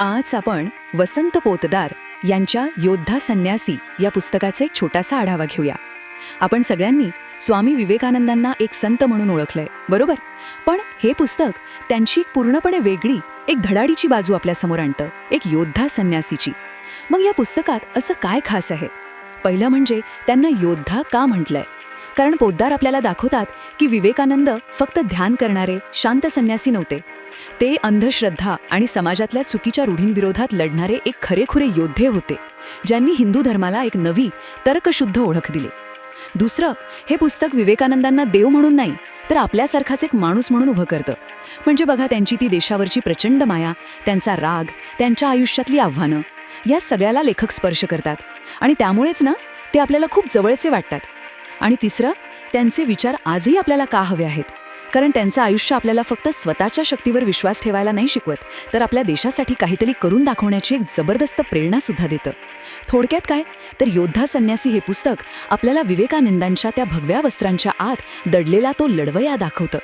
आज आपण वसंत पोतदार यांच्या योद्धा संन्यासी या पुस्तकाचा एक छोटासा आढावा घेऊया. आपण सगळ्यांनी स्वामी विवेकानंदांना एक संत म्हणून ओळखलंय बरोबर? पण हे पुस्तक त्यांची एक पूर्णपणे वेगळी एक धडाडीची बाजू आपल्यासमोर आणतं एक योद्धा संन्यासीची. मग या पुस्तकात असं काय खास आहे? पहिलं म्हणजे त्यांना योद्धा का म्हटलंय? कारण पोद्दार आपल्याला दाखवतात की विवेकानंद फक्त ध्यान करणारे शांत संन्यासी नव्हते. ते अंधश्रद्धा आणि समाजातल्या चुकीच्या रूढींविरोधात लढणारे एक खरेखुरे योद्धे होते ज्यांनी हिंदू धर्माला एक नवी तर्कशुद्ध ओळख दिली. दुसरं हे पुस्तक विवेकानंदांना देव म्हणून नाही तर आपल्यासारखाच एक माणूस म्हणून उभं करतं. म्हणजे बघा त्यांची ती देशावरची प्रचंड माया त्यांचा राग त्यांच्या आयुष्यातली आव्हानं या सगळ्याला लेखक स्पर्श करतात. आणि त्यामुळेच ना ते आपल्याला खूप जवळचे वाटतात. आणि तिसरं त्यांचे विचार आजही आपल्याला का हवे आहेत? कारण त्यांचं आयुष्य आपल्याला फक्त स्वतःच्या शक्तीवर विश्वास ठेवायला नाही शिकवत तर आपल्या देशासाठी काहीतरी करून दाखवण्याची एक जबरदस्त प्रेरणा सुद्धा देतं. थोडक्यात काय? तर योद्धा संन्यासी हे पुस्तक आपल्याला विवेकानंदांच्या त्या भगव्या वस्त्रांच्या आत दडलेला तो लढवया दाखवतं.